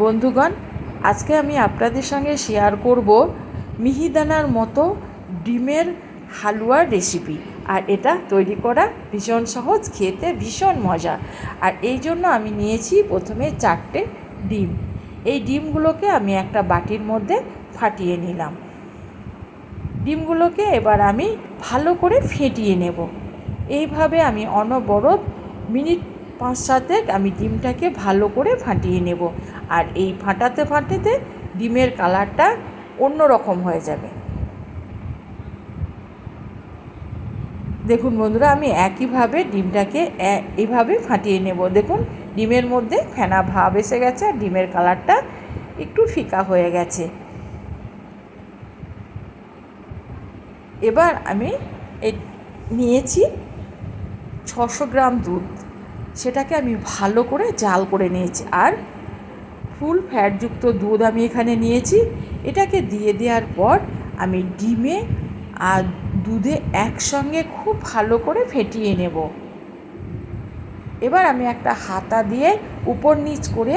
বন্ধুগণ, আজকে আমি আপনাদের সঙ্গে শেয়ার করব মিহিদানার মতো ডিমের হালুয়ার রেসিপি আর এটা তৈরি করা ভীষণ সহজ, খেতে ভীষণ মজা। আর এই জন্য আমি নিয়েছি প্রথমে চারটে ডিম। এই ডিমগুলোকে আমি একটা বাটির মধ্যে ফাটিয়ে নিলাম। ডিমগুলোকে এবার আমি ভালো করে ফেটিয়ে নেব। এইভাবে আমি অনবরত মিনিট পাঁচ সাতেক আমি ডিমটাকে ভালো করে ফাটিয়ে নেব। আর এই ফাটাতে ফাটাতে ডিমের কালারটা অন্য রকম হয়ে যাবে। দেখুন বন্ধুরা, আমি একইভাবে ডিমটাকে এইভাবে ফাটিয়ে নেব। দেখুন, ডিমের মধ্যে ফেনা ভাব এসে গেছে আর ডিমের কালারটা একটু ফিকা হয়ে গেছে। এবার আমি নিয়েছি ছশো গ্রাম দুধ। সেটাকে আমি ভালো করে জাল করে নিয়েছি। আর ফুল ফ্যাটযুক্ত দুধ আমি এখানে নিয়েছি। এটাকে দিয়ে দেওয়ার পর আমি ডিমে আর দুধে একসঙ্গে খুব ভালো করে ফেটিয়ে নেব। এবার আমি একটা হাতা দিয়ে উপর নিচ করে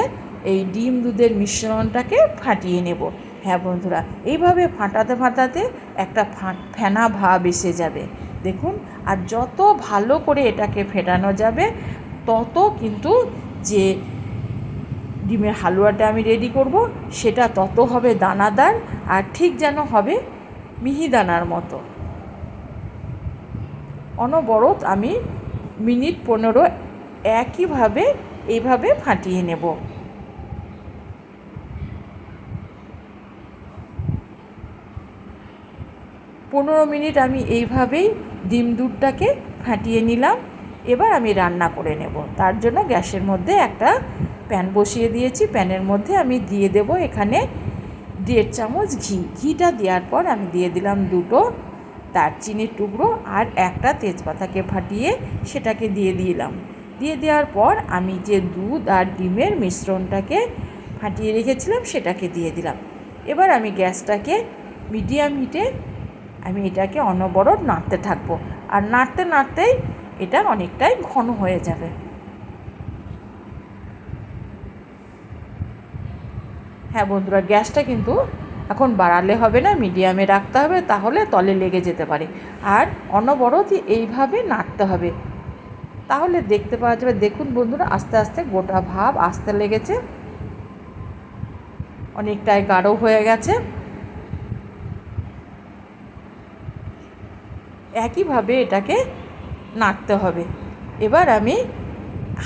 এই ডিম দুধের মিশ্রণটাকে ফাটিয়ে নেব। হ্যাঁ বন্ধুরা, এইভাবে ফাটাতে ফাটাতে একটা ফেনা ভাব এসে যাবে। দেখুন, আর যত ভালো করে এটাকে ফেটানো যাবে, তত কিন্তু যে ডিমের হালুয়াটা আমি রেডি করব। সেটা তত হবে দানাদার আর ঠিক যেন হবে মিহিদানার মতো। অনবরত আমি মিনিট পনেরো একইভাবে এইভাবে ফাটিয়ে নেব। পনেরো মিনিট আমি এইভাবেই ডিম দুধটাকে ফাটিয়ে নিলাম। এবার আমি রান্না করে নেব। তার জন্য গ্যাসের মধ্যে একটা প্যান বসিয়ে দিয়েছি, প্যানের মধ্যে আমি দিয়ে দেব এখানে দেড় চামচ ঘি। ঘিটা দেওয়ার পর আমি দিয়ে দিলাম দুটো দারচিনির টুকরো আর একটা তেজপাতাকে ফাটিয়ে সেটাকে দিয়ে দিলাম। দিয়ে দেওয়ার পর আমি যে দুধ আর ডিমের মিশ্রণটাকে ফাটিয়ে রেখেছিলাম সেটাকে দিয়ে দিলাম। এবার আমি গ্যাসটাকে মিডিয়াম হিটে আমি এটাকে অনবরত নাড়তে থাকব। আর নাড়তে নাড়তেই এটা অনেকটাই ঘন হয়ে যাবে। হ্যাঁ বন্ধুরা, গ্যাসটা কিন্তু এখন বাড়ালে হবে না, মিডিয়ামে রাখতে হবে, তাহলে তলে লেগে যেতে পারে। আর অনবরতই এইভাবে নাড়তে হবে। তাহলে দেখতে পাওয়া যাবে, দেখুন বন্ধুরা, আস্তে আস্তে গোটা ভাব আসতে লেগেছে। অনেকটাই গাঢ় হয়ে গেছে। একইভাবে এটাকে নাড়তে হবে। এবার আমি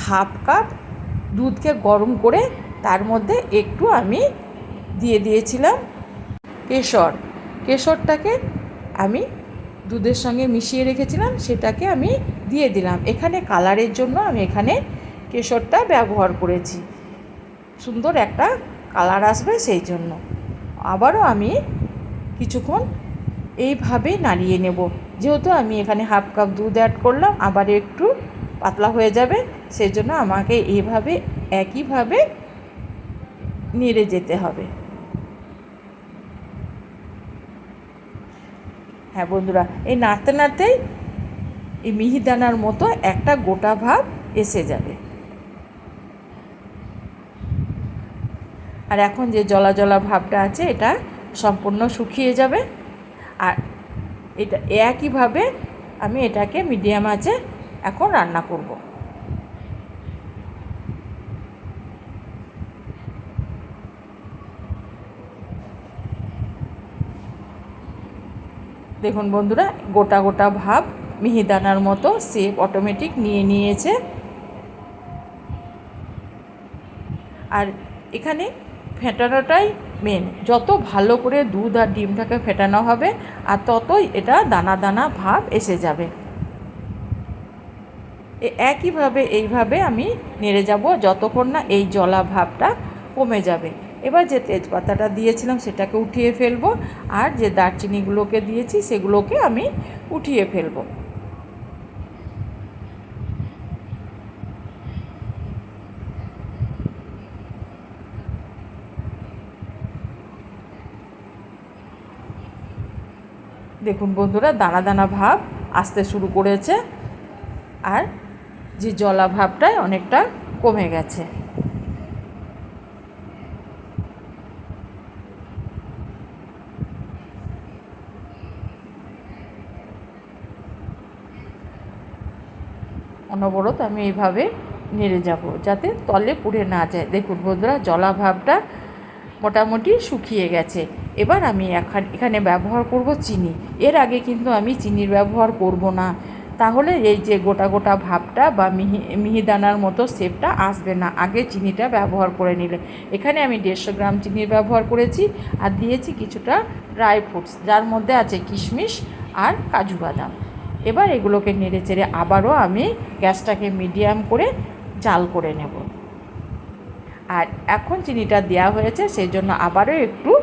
হাফ কাপ দুধকে গরম করে তার মধ্যে একটু আমি দিয়ে দিয়েছিলাম কেশর। কেশরটাকে আমি দুধের সঙ্গে মিশিয়ে রেখেছিলাম, সেটাকে আমি দিয়ে দিলাম। এখানে কালারের জন্য আমি এখানে কেশরটা ব্যবহার করেছি। সুন্দর একটা কালার আসবে সেই জন্য। আবারও আমি কিছুক্ষণ এইভাবেই নাড়িয়ে নেব। যেহেতু আমি এখানে হাফ কাপ দুধ অ্যাড করলাম, আবার একটু পাতলা হয়ে যাবে সেই জন্য আমাকে এইভাবে, একইভাবে নেড়ে যেতে হবে। হ্যাঁ বন্ধুরা, এই নাড়তে নাড়তেই এই মিহিদানার মতো একটা গোটা ভাব এসে যাবে। আর এখন যে জলা জলা ভাবটা আছে, এটা সম্পূর্ণ শুকিয়ে যাবে। আর এটা একইভাবে আমি এটাকে মিডিয়াম আছে এখন রান্না করব। দেখুন বন্ধুরা, গোটা গোটা ভাব মিহিদানার মতো সেপ অটোমেটিক নিয়ে নিয়েছে। আর এখানে ফেটানোটাই মেন যত ভালো করে দুধ আর ডিমটাকে ফেটানো হবে, আর ততই এটা দানা দানা ভাব এসে যাবে। একইভাবে এইভাবে আমি নেড়ে যাব, যতক্ষণ না এই জলা ভাবটা কমে যাবে। এবার যে তেজপাতাটা দিয়েছিলাম সেটাকে উঠিয়ে ফেলব, আর যে দারচিনিগুলোকে দিয়েছি সেগুলোকে আমি উঠিয়ে ফেলব। দেখুন বন্ধুরা, দানা দানা ভাব আসতে শুরু করেছে, আর যে জলা ভাবটাই অনেকটা কমে গেছে। অনবরত আমি এইভাবে নেড়ে যাব, যাতে তলে পুড়ে না যায়। দেখুন বন্ধুরা, জলাভাবটা মোটামুটি শুকিয়ে গেছে। এবার আমি এখান এখানে ব্যবহার করব চিনি। এর আগে কিন্তু আমি চিনির ব্যবহার করব না। তাহলে এই যে গোটা গোটা ভাবটা বা মিহি, মিহিদানার মতো শেপটা আসবে না। আগে চিনিটা ব্যবহার করে নিলে। এখানে আমি দেড়শো গ্রাম চিনির ব্যবহার করেছি আর দিয়েছি কিছুটা ড্রাই ফ্রুটস, যার মধ্যে আছে কিশমিশ আর কাজু বাদাম। এবার এগুলোকে নেড়ে চেড়ে আবারও আমি গ্যাসটাকে মিডিয়াম করে জাল করে নেব। আর এখন চিনিটা দেওয়া হয়েছে সেই জন্য আবারও একটু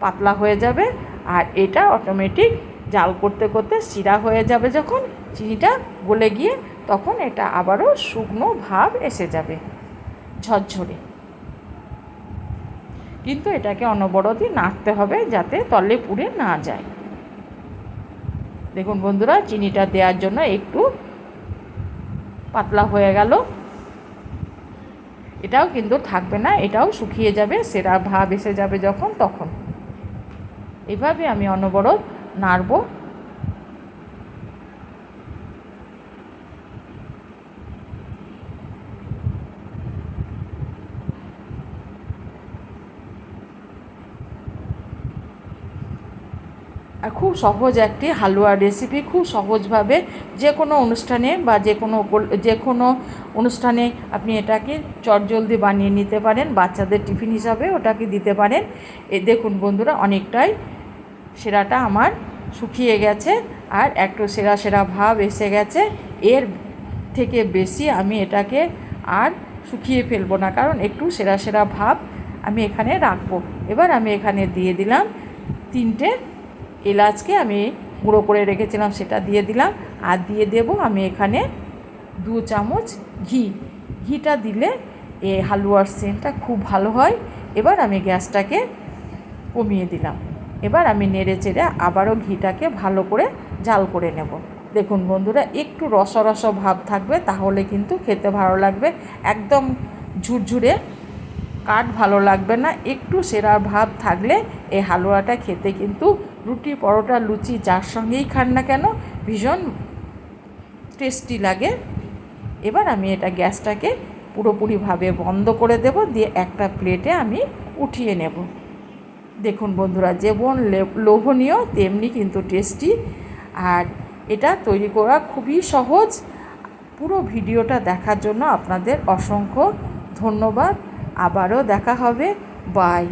পাতলা হয়ে যাবে। আর এটা অটোমেটিক জাল করতে করতে শিরা হয়ে যাবে যখন, চিনিটা গলে গিয়ে তখন এটা আবারও শুকনো ভাব এসে যাবে, ঝরঝরে। কিন্তু এটাকে অনবরতই নাড়তে হবে যাতে তলে পুড়ে না যায়। দেখুন বন্ধুরা, চিনিটা দেওয়ার জন্য একটু পাতলা হয়ে গেল। এটাও কিন্তু থাকবে না, এটাও শুকিয়ে যাবে, সেরা ভাব এসে যাবে যখন তখন। এভাবে আমি অনবরত নাড়ব। আর খুব সহজ একটি হালুয়া রেসিপি খুব সহজভাবে যে কোনো অনুষ্ঠানে বা যে কোনো যে কোনো অনুষ্ঠানে আপনি এটাকে চটজলদি বানিয়ে নিতে পারেন, বাচ্চাদের টিফিন হিসাবে ওটাকে দিতে পারেন। এ দেখুন বন্ধুরা, অনেকটাই সেরাটা আমার শুকিয়ে গেছে আর একটু সেরা সেরা ভাব এসে গেছে। এর থেকে বেশি আমি এটাকে আর শুকিয়ে ফেলব না, কারণ একটু সেরা সেরা ভাব আমি এখানে রাখব। এবার আমি এখানে দিয়ে দিলাম তিনটে এলাচকে আমি গুঁড়ো করে রেখেছিলাম, সেটা দিয়ে দিলাম। আর দিয়ে দেব আমি এখানে দু চামচ ঘি। ঘিটা দিলে এই হালুয়ার সেন্টটা খুব ভালো হয়। এবার আমি গ্যাসটাকে কমিয়ে দিলাম। এবার আমি নেড়ে চেড়ে আবারও ঘিটাকে ভালো করে জাল করে নেব। দেখুন বন্ধুরা, একটু রস রস ভাব থাকবে, তাহলে কিন্তু খেতে ভালো লাগবে। একদম ঝুরঝুরে কাঠ ভালো লাগবে না। একটু সেরা ভাব থাকলে এই হালুয়াটা খেতে কিন্তু রুটি, পরোটা, লুচি, যার সঙ্গেই খান না কেন, ভীষণ টেস্টি লাগে। এবার আমি এটা গ্যাসটাকে পুরোপুরিভাবে বন্ধ করে দেব, দিয়ে একটা প্লেটে আমি উঠিয়ে নেব। দেখুন বন্ধুরা যেমন লোভনীয়, তেমনি কিন্তু টেস্টি আর এটা তৈরি করা খুবই সহজ। পুরো ভিডিওটা দেখার জন্য আপনাদের অসংখ্য ধন্যবাদ। আবারও দেখা হবে। বাই